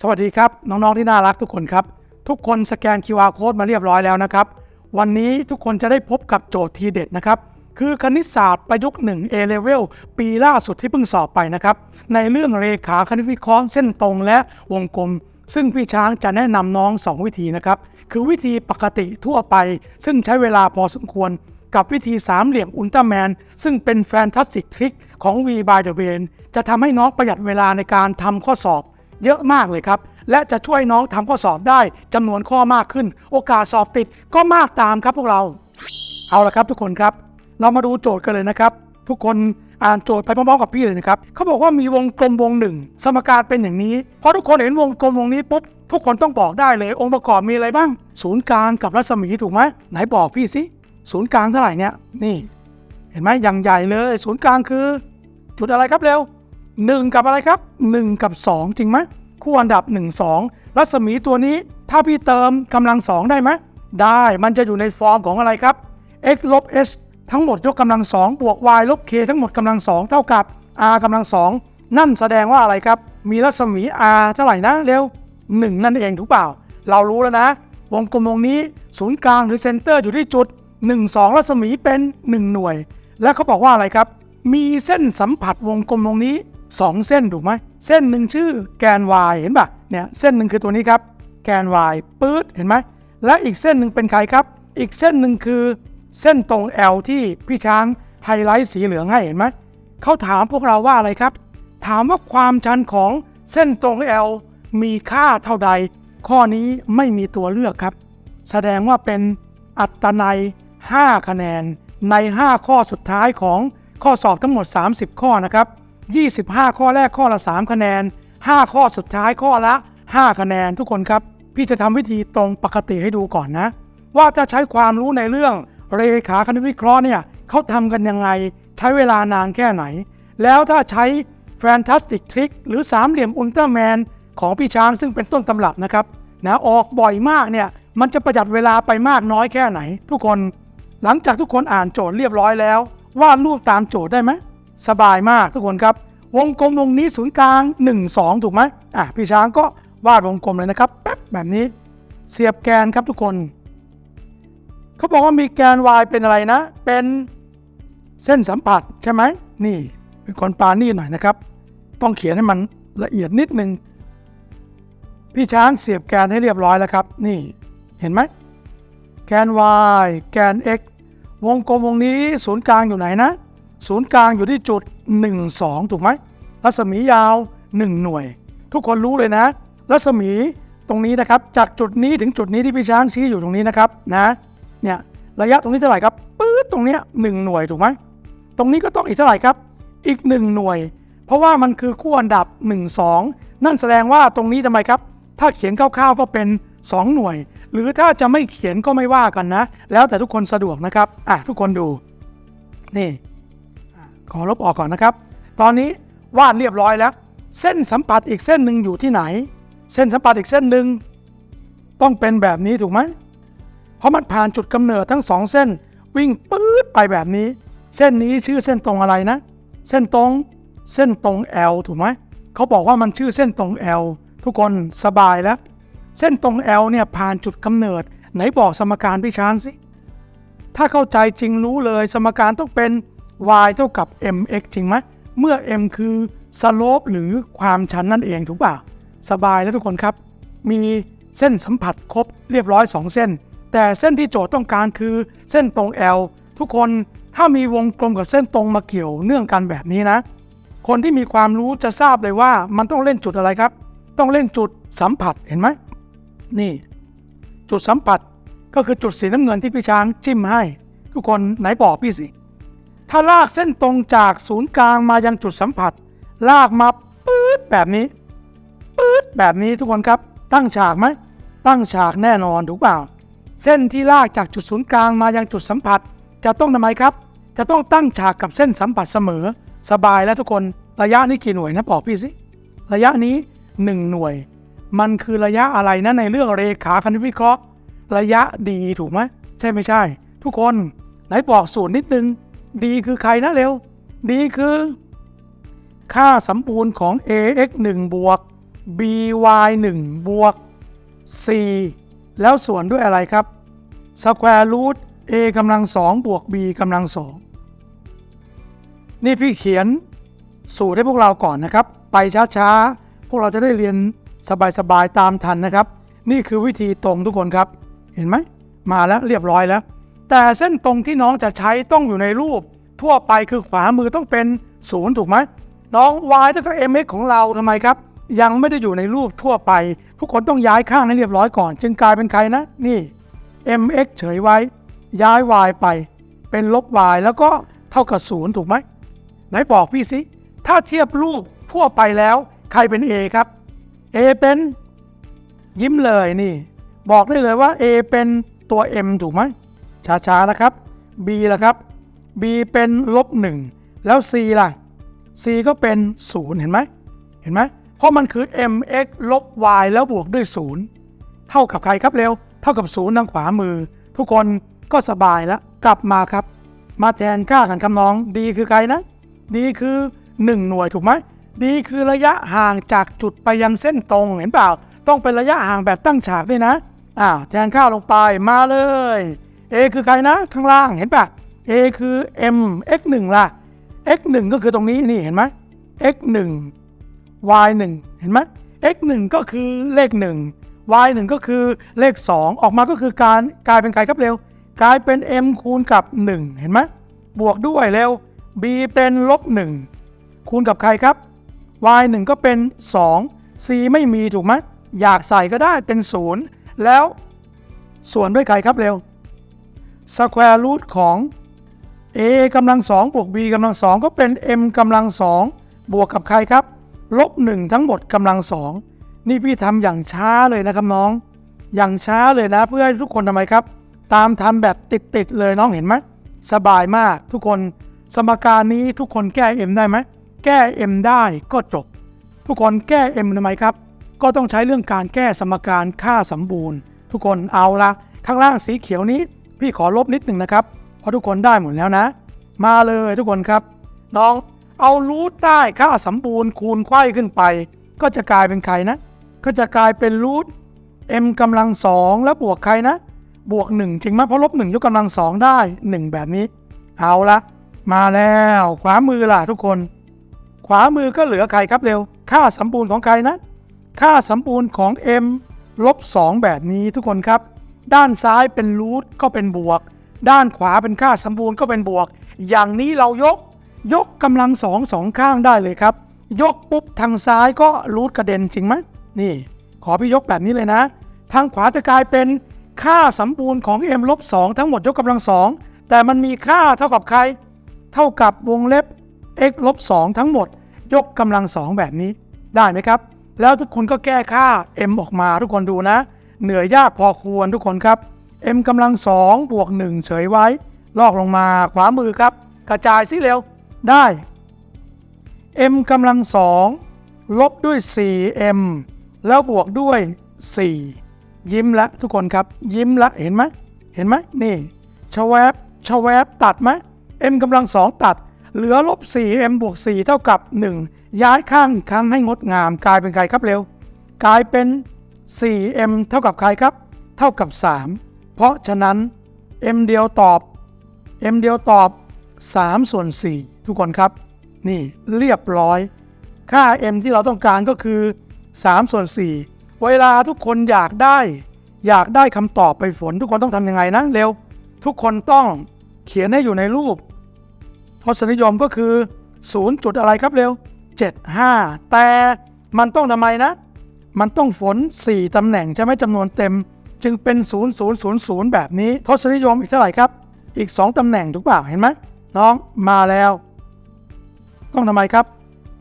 สวัสดีครับ น้อง ๆ ที่น่ารักทุกคนครับ ทุกคนสแกน QR code มาเรียบร้อยแล้วนะครับ วันนี้ทุกคนจะได้พบกับโจทย์ทีเด็ดนะครับ คือคณิตศาสตร์ประยุกต์1 A Level ปีล่าสุดที่เพิ่งสอบไปนะครับ ในเรื่องเรขาคณิตวิเคราะห์เส้นตรงและวงกลม ซึ่งพี่ช้างจะแนะนำน้อง 2 วิธีนะครับ คือวิธีปกติทั่วไป ซึ่งใช้เวลาพอสมควร กับวิธีสามเหลี่ยมอุลตร้าแมนซึ่งเป็นแฟนตาสติกทริคของ V by the Vein จะทำให้น้องประหยัดเวลาในการทำข้อสอบ เยอะมากเลยครับ และจะช่วยน้องทำข้อสอบได้จำนวนข้อมากขึ้น โอกาสสอบติดก็มากตามครับพวกเรา เอาละครับทุกคนครับ เรามาดูโจทย์กันเลยนะครับ ทุกคนอ่านโจทย์ไปพร้อมๆกับพี่เลยนะครับเขาบอกว่ามีวงกลมวงหนึ่ง สมการเป็นอย่างนี้พอทุกคนเห็นวงกลมวงนี้ปุ๊บทุกคนต้องบอกได้เลย องค์ประกอบมีอะไรบ้าง ศูนย์กลางกับรัศมีถูกไหมไหนบอกพี่สิศูนย์กลางเท่าไหร่เนี่ยนี่ เห็นไหมอย่างใหญ่เลย ศูนย์กลางคือ จุดอะไรครับเร็ว 1 กับอะไรครับ 1 กับ 2 จริงไหมคู่อันดับ 1 2 รัศมีตัวนี้ถ้าพี่เติมกำลัง 2 ได้ไหมได้มันจะอยู่ในฟอร์มของอะไรครับ x ลบ s ทั้งหมดยกกำลัง 2 บวก y ลบ k ทั้งหมดกำลัง 2 เท่ากับ r กำลัง 2 นั่นแสดงว่าอะไรครับ มีรัศมี r เท่าไหร่นะเร็ว 1 นั่นเองถูกเปล่า เรารู้แล้วนะ วงกลมวงนี้ศูนย์กลางหรือเซนเตอร์อยู่ที่จุด 1 2 รัศมีเป็น 1 หน่วย และเขาบอกว่าอะไรครับ มีเส้นสัมผัสวงกลมวงนี้ 2เส้นถูกไหมเส้นหนึ่งชื่อแกน y เห็นปะเนี่ยเส้นหนึ่งคือตัวนี้ครับ แกน y ปื๊ดเห็นไหมและอีกเส้นหนึ่งเป็นใครครับ อีกเส้นหนึ่งคือ เส้นตรง L ที่พี่ช้างไฮไลท์สีเหลืองให้เห็นไหมเขาถามพวกเราว่าอะไรครับ ถามว่าความชันของเส้นตรง L มีค่าเท่าใด ข้อนี้ไม่มีตัวเลือกครับ แสดงว่าเป็นอัตนัย 5 คะแนนใน 5 ข้อสุดท้ายของข้อสอบทั้งหมด 30 ข้อนะครับ 25 ข้อแรกข้อละ 3 คะแนน 5 ข้อสุดท้ายข้อละ 5 คะแนนทุกคนครับ พี่จะทำวิธีตรงปกติให้ดูก่อนนะ ว่าจะใช้ความรู้ในเรื่องเรขาคณิตวิเคราะห์เนี่ยเขาทำกันยังไง ใช้เวลานานแค่ไหน แล้วถ้าใช้ Fantastic Trick หรือสามเหลี่ยมอุลตร้าแมนของพี่ช้างซึ่งเป็นต้นตำรับนะครับนะออกบ่อยมากเนี่ยมันจะประหยัดเวลาไปมากน้อยแค่ไหน ทุกคนหลังจากทุกคนอ่านโจทย์เรียบร้อยแล้ววาดรูปตามโจทย์ได้ไหม สบายมากทุกคนครับ วงกลมวงนี้ศูนย์กลาง 1 2 ถูกไหมอะพี่ช้างก็วาดวงกลมเลยนะครับแป๊บแบบนี้เสียบแกนครับทุกคน เขาบอกว่ามีแกน y เป็นอะไรนะ เป็นเส้นสัมผัสใช่ไหมนี่เป็นคนปานี่หน่อยนะครับ ต้องเขียนให้มันละเอียดนิดนึงพี่ช้างเสียบแกนให้เรียบร้อยแล้วครับ นี่เห็นไหมแกน y แกน x วงกลมวงนี้ศูนย์กลางอยู่ไหนนะ ศูนย์กลางอยู่ที่จุด 1 2 ถูกไหมรัศมียาว 1 หน่วย ทุกคนรู้เลยนะ รัศมีตรงนี้นะครับ จากจุดนี้ถึงจุดนี้ที่พี่ช้างชี้อยู่ตรงนี้นะครับนะเนี่ยระยะตรงนี้เท่าไหร่ครับปื๊ดตรงเนี้ยหนึ่งหน่วยถูกไหมตรงนี้ก็ต้องอีกเท่าไหร่ครับ อีก 1 หน่วย เพราะว่ามันคือคู่อันดับ 1 2 นั่นแสดงว่าตรงนี้ทำไมครับ ถ้าเขียนคร่าวๆก็เป็น 2 หน่วย หรือถ้าจะไม่เขียนก็ไม่ว่ากันนะ แล้วแต่ทุกคนสะดวกนะครับอะทุกคนดูนี่ ขอลบออกก่อนนะครับ ตอนนี้วาดเรียบร้อยแล้ว เส้นสัมผัสอีกเส้นหนึ่งอยู่ที่ไหน เส้นสัมผัสอีกเส้นหนึ่งต้องเป็นแบบนี้ถูกไหมเพราะมันผ่านจุดกำเนิดทั้งสองเส้น วิ่งปื๊ดไปแบบนี้ เส้นนี้ชื่อเส้นตรงอะไรนะ เส้นตรงเส้นตรง L ถูกไหมเขาบอกว่ามันชื่อเส้นตรง L ทุกคนสบายแล้ว เส้นตรง L เนี่ยผ่านจุดกำเนิด ไหนบอกสมการพี่ช้างสิถ้าเข้าใจจริงรู้เลยสมการต้องเป็น y เท่ากับ mx จริงไหมเมื่อ m คือ slope หรือความชันนั่นเองถูกป่ะสบายแล้วทุกคนครับ มีเส้นสัมผัสครบเรียบร้อย 2 เส้น แต่เส้นที่โจทย์ต้องการคือเส้นตรง L ทุกคนถ้ามีวงกลมกับเส้นตรงมาเกี่ยวเนื่องกันแบบนี้นะ คนที่มีความรู้จะทราบเลยว่ามันต้องเล่นจุดอะไรครับ ต้องเล่นจุดสัมผัสเห็นไหมนี่ จุดสัมผัสก็คือจุดสีน้ำเงินที่พี่ช้างจิ้มให้ ทุกคนไหนบอกพี่สิ ถ้าลากเส้นตรงจากศูนย์กลางมายังจุดสัมผัส ลากมาปื๊ดแบบนี้ปื๊ดแบบนี้ทุกคนครับ ตั้งฉากไหม ตั้งฉากแน่นอนถูกเปล่า เส้นที่ลากจากจุดศูนย์กลางมายังจุดสัมผัส จะต้องทำไมครับ จะต้องตั้งฉากกับเส้นสัมผัสเสมอ สบายแล้วทุกคนระยะนี้กี่หน่วยนะบอกพี่สิระยะนี้ 1 หน่วย มันคือระยะอะไรนะในเรื่องเรขาคณิตวิเคราะห์ ระยะดีถูกไหมใช่ไม่ใช่ ทุกคนไหนบอกสูตรนิดนึง ดีคือใครนะเร็ว ดีคือ ค่าสมบูรณ์ของ ax 1บวก by 1บวก c แล้วส่วนด้วยอะไรครับ square root a กำลังสองบวก b กำลังสองนี่พี่เขียนสูตรให้พวกเราก่อนนะครับ ไปช้าๆ พวกเราจะได้เรียนสบายๆ ตามทันนะครับ นี่คือวิธีตรงทุกคนครับ เห็นไหม มาแล้วเรียบร้อยแล้ว แต่เส้นตรงที่น้องจะใช้ต้องอยู่ในรูป ทั่วไปคือขวามือต้องเป็นศูนย์ถูกไหมน้อง y เท่ากับ mx ของเราทำไมครับ ยังไม่ได้อยู่ในรูปทั่วไป ทุกคนต้องย้ายข้างให้เรียบร้อยก่อน จึงกลายเป็นใครนะ นี่ mx เฉยไว้ ย้าย y ไป เป็นลบ y แล้วก็เท่ากับศูนย์ถูกไหมไหนบอกพี่สิถ้าเทียบรูปทั่วไปแล้ว ใครเป็น A ครับ A เป็นยิ้มเลยนี่ บอกได้เลยว่า A เป็นตัว M ถูกไหม ช้าๆนะครับ B ล่ะครับ B เป็นลบ1แล้ว C ล่ะ C ก็เป็น 0 เห็นไหมเห็นไหมเพราะมันคือ mx ลบ y แล้วบวกด้วย 0 เท่ากับใครครับเร็ว เท่ากับ 0 ทางขวามือ ทุกคนก็สบายแล้ว กลับมาครับ มาแทนค่ากันคำนอง d คือใครนะ d คือ 1 หน่วยถูกไหม d คือระยะห่างจากจุดไปยังเส้นตรงเห็นเปล่า ต้องเป็นระยะห่างแบบตั้งฉากด้วยนะอ่าแทนค่าลงไปมาเลย a คือใครนะ ข้างล่างเห็นปะ a คือ m x 1ล่ะ x 1ก็คือตรงนี้นี่เห็นไหม x 1 y 1เห็นไหม x 1ก็คือเลข 1 y 1ก็คือเลข 2 ออกมาก็คือการกลายเป็นใครครับเร็ว กลายเป็น m คูณกับ 1 เห็นไหมบวกด้วยเร็ว b เป็นลบ 1 คูณกับใครครับ y 1ก็เป็น 2 c ไม่มีถูกไหมอยากใส่ก็ได้เป็น 0 แล้วส่วนด้วยใครครับเร็ว square root ของ a กำลังสองบวก b กำลังสองก็เป็น m กำลังสองบวกกับใครครับลบหนึ่งทั้งหมดกำลังสองนี่พี่ทำอย่างช้าเลยนะครับน้อง อย่างช้าเลยนะเพื่อให้ทุกคนทำไมครับ ตามทันแบบติดๆเลยน้องเห็นไหมสบายมากทุกคนสมการนี้ทุกคนแก้ m ได้ไหมแก้ m ได้ก็จบ ทุกคนแก้ m ทำไมครับ ก็ต้องใช้เรื่องการแก้สมการค่าสมบูรณ์ ทุกคนเอาละข้างล่างสีเขียวนี้ พี่ขอลบนิดหนึ่งนะครับ เพราะทุกคนได้หมดแล้วนะ มาเลยทุกคนครับ น้องเอารูทใต้ค่าสมบูรณ์คูณไขว้ขึ้นไป ก็จะกลายเป็นใครนะ ก็จะกลายเป็นรูท m กำลังสองแล้วบวกใครนะ บวก 1 จริงไหมเพราะลบ1ยกกำลังสองได้ 1 แบบนี้ เอาละมาแล้วขวามือล่ะทุกคน ขวามือก็เหลือใครครับเร็ว ค่าสมบูรณ์ของใครนะ ค่าสมบูรณ์ของ m ลบ2แบบนี้ทุกคนครับ ด้านซ้ายเป็นรูทก็เป็นบวก ด้านขวาเป็นค่าสมบูรณ์ก็เป็นบวก อย่างนี้เรายกยกกำลังสองสองข้างได้เลยครับ ยกปุ๊บทางซ้ายก็รูทกระเด็นจริงไหมนี่ ขอพี่ยกแบบนี้เลยนะ ทางขวาจะกลายเป็นค่าสมบูรณ์ของ m ลบ2ทั้งหมดยกกำลังสองแต่มันมีค่าเท่ากับใคร เท่ากับวงเล็บ x ลบ2ทั้งหมด ยกกำลังสองแบบนี้ได้ไหมครับ แล้วทุกคนก็แก้ค่า m ออกมาทุกคนดูนะ เหนื่อยยากพอควรทุกคนครับ m กำลังสองบวก1เฉยไว้ ลอกลงมาขวามือครับ กระจายสิเร็วได้ m กำลังสองลบด้วย 4m แล้วบวกด้วย 4 ยิ้มละทุกคนครับ ยิ้มละเห็นไหมเห็นไหมนี่ชแวบชแวบตัดไหม m กำลังสองตัด เหลือลบ 4m บวก 4 เท่ากับ 1 ย้ายข้างอีกครั้งให้งดงาม กลายเป็นใครครับเร็ว กลายเป็น 4m เท่ากับใครครับ เท่ากับ 3 เพราะฉะนั้น m เดียวตอบ m เดียวตอบ3ส่วน4ทุกคนครับ นี่เรียบร้อย ค่า m ที่เราต้องการก็คือ3ส่วน4เวลาทุกคนอยากได้ อยากได้คำตอบไปฝน ทุกคนต้องทำยังไงนะเร็ว ทุกคนต้องเขียนให้อยู่ในรูปทศนิยมก็คือ0จุดอะไรครับเร็ว 75 แต่มันต้องทำไมนะ มันต้องฝน 4 ตำแหน่งใช่ไหมจำนวนเต็ม จึงเป็น 0000 แบบนี้ ทศนิยมอีกเท่าไหร่ครับ อีก 2 ตำแหน่งถูกเปล่าเห็นไหมน้องมาแล้ว ต้องทำไมครับ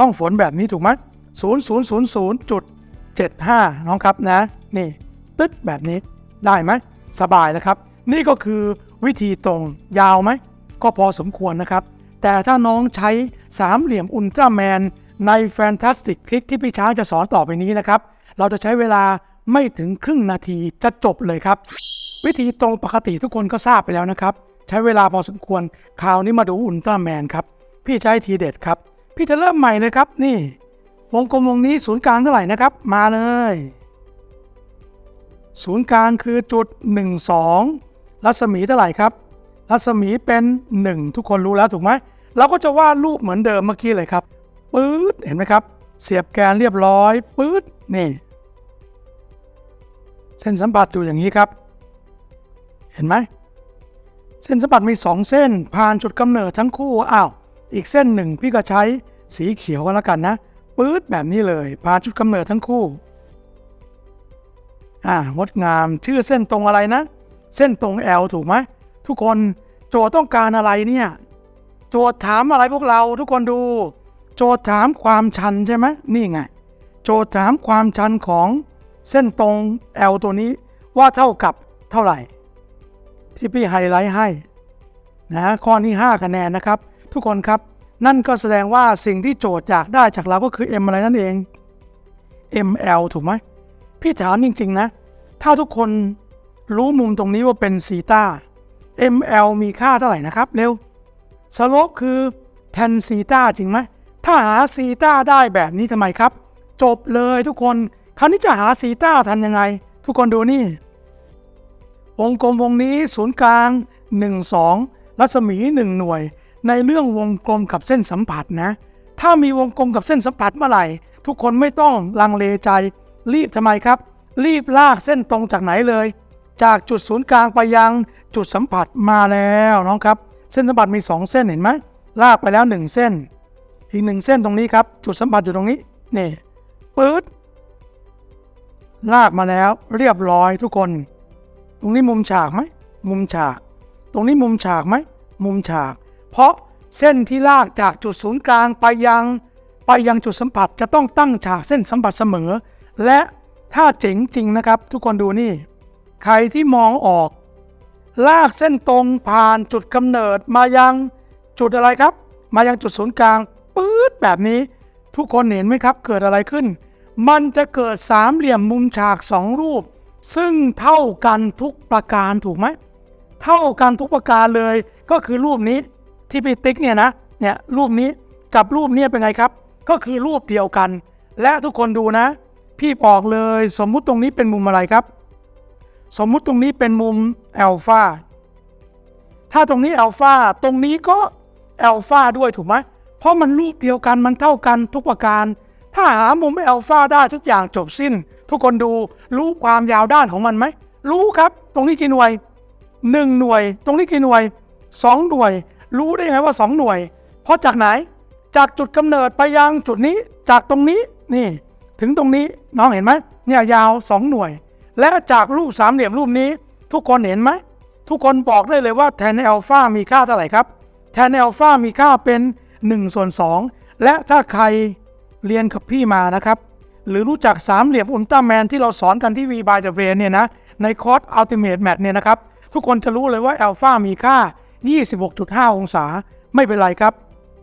ต้องฝนแบบนี้ถูกไหม0000จุด75 น้องครับนะ นี่ตึ๊ดแบบนี้ได้ไหมสบายนะครับ นี่ก็คือวิธีตรงยาวไหม ก็พอสมควรนะครับ แต่ถ้าน้องใช้สามเหลี่ยมอุลตร้าแมนใน Fantastic คลิกที่พี่ช้างจะสอนต่อไปนี้นะครับ เราจะใช้เวลาไม่ถึงครึ่งนาทีจะจบเลยครับ วิธีตรงปกติทุกคนก็ทราบไปแล้วนะครับ ใช้เวลาพอสมควรคราวนี้มาดูอุลตร้าแมนครับ พี่ใช้ทีเด็ดครับ พี่จะเริ่มใหม่เลยครับ นี่ วงกลมวงนี้ศูนย์กลางเท่าไหร่นะครับ มาเลย ศูนย์กลางคือจุด 1 2 รัศมีเท่าไหร่ครับ รัศมีเป็น 1 ทุกคนรู้แล้วถูกไหมเราก็จะวาดรูปเหมือนเดิมเมื่อกี้เลยครับปื๊ดเห็นไหมครับ เสียบแกนเรียบร้อยปื๊ดนี่ เส้นสัมผัสอยู่อย่างนี้ครับ เห็นไหมเส้นสัมผัสมี 2 เส้นผ่านจุดกำเนิดทั้งคู่อ้าวอีกเส้นหนึ่งพี่ก็ใช้สีเขียวกันแล้วกันนะปื๊ดแบบนี้เลย ผ่านจุดกำเนิดทั้งคู่อ่างดงามชื่อเส้นตรงอะไรนะ เส้นตรง L ถูกไหมทุกคนโจทย์ต้องการอะไรเนี่ยโจทย์ถามอะไรพวกเราทุกคนดู โจทย์ถามความชันใช่ไหมนี่ไง โจทย์ถามความชันของ เส้นตรง L ตัวนี้ว่าเท่ากับเท่าไหร่ ที่พี่ไฮไลท์ให้นะข้อนี้ 5 คะแนนนะครับ ทุกคนครับนั่นก็แสดงว่าสิ่งที่โจทย์อยากได้จากเราก็คือ M อะไรนั่นเอง ML ถูกไหมพี่ถามจริง ๆ นะ ถ้าทุกคนรู้มุมตรงนี้ว่าเป็นซีตา ML มีค่าเท่าไหร่นะครับ เร็วสโลปคือ tan ซีตาจริงไหมถ้าหาซีตาได้แบบนี้ทำไมครับ จบเลยทุกคน คราวนี้จะหาซีต้าทันยังไง ทุกคนดูนี่ วงกลมวงนี้ศูนย์กลาง 1 2 รัศมี 1 หน่วย ในเรื่องวงกลมกับเส้นสัมผัสนะ ถ้ามีวงกลมกับเส้นสัมผัสเมื่อไหร่ ทุกคนไม่ต้องลังเลใจ รีบทำไมครับ รีบลากเส้นตรงจากไหนเลย จากจุดศูนย์กลางไปยังจุดสัมผัสมาแล้วน้องครับ เส้นสัมผัสมี 2 เส้นเห็นไหมลากไปแล้ว 1 เส้น อีกหนึ่งเส้นตรงนี้ครับ จุดสัมผัสอยู่ตรงนี้นี่ปื๊ด ลากมาแล้วเรียบร้อยทุกคน ตรงนี้มุมฉากไหมมุมฉาก ตรงนี้มุมฉากไหมมุมฉาก เพราะเส้นที่ลากจากจุดศูนย์กลางไปยังไปยังจุดสัมผัสจะต้องตั้งฉากเส้นสัมผัสเสมอ และถ้าเจ๋งจริงนะครับ ทุกคนดูนี่ ใครที่มองออก ลากเส้นตรงผ่านจุดกำเนิดมายังจุดอะไรครับ มายังจุดศูนย์กลางปื๊ดแบบนี้ ทุกคนเห็นไหมครับ เกิดอะไรขึ้น มันจะเกิดสามเหลี่ยมมุมฉากสองรูป ซึ่งเท่ากันทุกประการถูกไหม เท่ากันทุกประการเลยก็คือรูปนี้ที่พี่ติ๊กเนี่ยนะเนี่ยรูปนี้กับรูปนี้เป็นไงครับ ก็คือรูปเดียวกัน และทุกคนดูนะ พี่บอกเลยสมมุติตรงนี้เป็นมุมอะไรครับ สมมุติตรงนี้เป็นมุมอัลฟาถ้าตรงนี้อัลฟาตรงนี้ก็อัลฟาด้วยถูกไหมเพราะมันรูปเดียวกันมันเท่ากันทุกประการ ถ้าหามุมอัลฟาได้ทุกอย่างจบสิ้น ทุกคนดูรู้ความยาวด้านของมันไหม รู้ครับ ตรงนี้กี่หน่วยหนึ่งหน่วย ตรงนี้กี่หน่วยสองหน่วย รู้ได้ไงว่าสองหน่วย เพราะจากไหน จากจุดกำเนิดไปยังจุดนี้ จากตรงนี้นี่ ถึงตรงนี้น้องเห็นไหมเนี่ยยาวสองหน่วย และจากรูปสามเหลี่ยมรูปนี้ ทุกคนเห็นไหมทุกคนบอกได้เลยว่าแทนอัลฟามีค่าเท่าไหร่ครับ แทนอัลฟามีค่าเป็น1ส่วน2และถ้าใคร เรียนกับพี่มานะครับ หรือรู้จักสามเหลี่ยมอุลตร้าแมนที่เราสอนกันที่ V by the Brain เนี่ยนะในคอร์ส Ultimate Match เนี่ยนะครับ ทุกคนจะรู้เลยว่าอัลฟามีค่า 26.5 องศาไม่เป็นไรครับ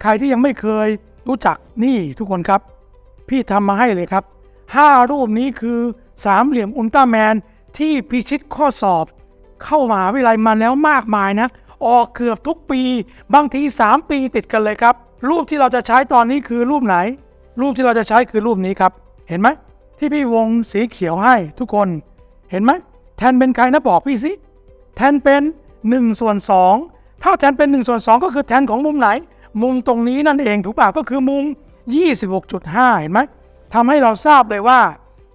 ใครที่ยังไม่เคยรู้จักนี่ทุกคนครับ พี่ทำมาให้เลยครับ 5 รูปนี้คือสามเหลี่ยมอุลตร้าแมนที่พิชิตข้อสอบ เข้ามหาวิทยาลัยมาแล้วมากมายนะ ออกเกือบทุกปี บางที 3 ปีติดกันเลยครับ รูปที่เราจะใช้ตอนนี้คือรูปไหน รูปที่เราจะใช้คือรูปนี้ครับ เห็นไหมที่พี่วงสีเขียวให้ทุกคน เห็นไหมแทนเป็นใครนะบอกพี่สิ แทนเป็น1ส่วน2ถ้าแทนเป็น1ส่วน2ก็คือแทนของมุมไหน มุมตรงนี้นั่นเองถูกป่ะก็คือมุม 26.5 เห็นไหมทำให้เราทราบเลยว่า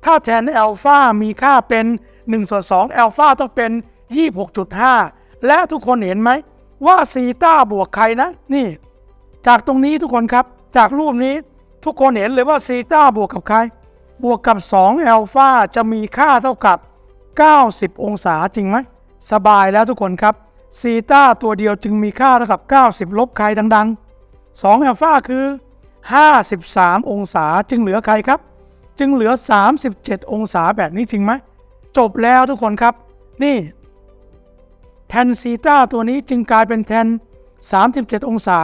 ถ้าแทนอัลฟามีค่าเป็น1ส่วน2อัลฟาต้องเป็น 26.5 และทุกคนเห็นไหมว่าซีต้าบวกใครนะ นี่ จากตรงนี้ทุกคนครับ จากรูปนี้ ทุกคนเห็นเลยว่าซีตาบวกกับใคร บวกกับ2อัลฟาจะมีค่าเท่ากับ 90 องศาจริงไหม สบายแล้วทุกคนครับซีตาตัวเดียวจึงมีค่าเท่ากับ 90 ลบใครดังๆ2อัลฟาคือ 53 องศาจึงเหลือใครครับ จึงเหลือ 37 องศาแบบนี้จริงไหม จบแล้วทุกคนครับ นี่แทนซีตาตัวนี้จึงกลายเป็นแทน 37 องศา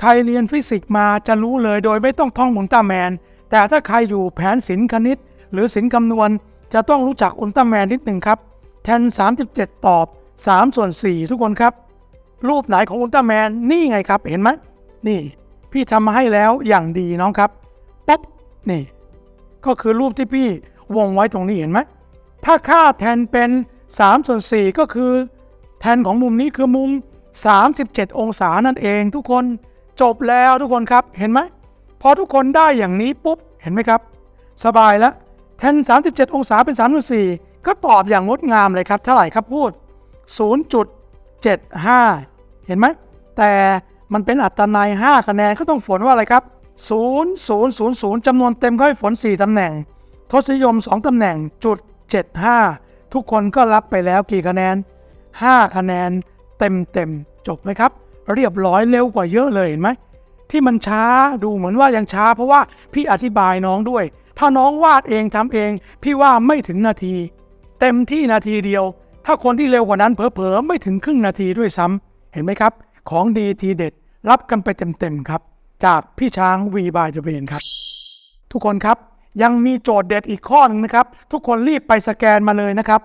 ใครเรียนฟิสิกส์มาจะรู้เลยโดยไม่ต้องท่องอุลตร้าแมน แต่ถ้าใครอยู่แผนศิลป์คณิต หรือศิลป์คำนวณ จะต้องรู้จักอุลตร้าแมนนิดหนึ่งครับแทน 37 ตอบ 3 ส่วน 4 ทุกคนครับ รูปไหนของอุลตร้าแมนนี่ไงครับเห็นไหมนี่ พี่ทำมาให้แล้วอย่างดีน้องครับปุ๊บนี่ ก็คือรูปที่พี่วงไว้ตรงนี้เห็นไหมถ้าค่าแทนเป็น3ส่วน4ก็คือ แทนของมุมนี้คือมุม 37 องศานั่นเองทุกคน จบแล้วทุกคนครับเห็นไหมพอทุกคนได้อย่างนี้ปุ๊บเห็นไหมครับ สบายแล้วแทน 37 องศาเป็น 34 ก็ตอบอย่างงดงามเลยครับ เท่าไหร่ครับพูด 0.75 เห็นไหม แต่มันเป็นอัตนัย5 คะแนนก็ต้องฝนว่าอะไรครับ 0 0 0 0จำนวนเต็มก็ให้ฝน 4 ตำแหน่ง ทศนิยม 2 ตำแหน่งจุด75 ทุกคนก็รับไปแล้วกี่คะแนน 5 คะแนนเต็มเต็มจบไหมครับ เรียบร้อยเร็วกว่าเยอะเลยเห็นไหมที่มันช้าดูเหมือนว่ายังช้า เพราะว่าพี่อธิบายน้องด้วย ถ้าน้องวาดเองทำเอง พี่ว่าไม่ถึงนาที เต็มที่นาทีเดียว ถ้าคนที่เร็วกว่านั้นเผลอๆไม่ถึงครึ่งนาทีด้วยซ้ำเห็นไหมครับ ของดีทีเด็ด รับกันไปเต็มๆครับ จากพี่ช้างวีบายเดเบนครับ ทุกคนครับยังมีโจทย์เด็ดอีกข้อหนึ่งนะครับ ทุกคนรีบไปสแกนมาเลยนะครับ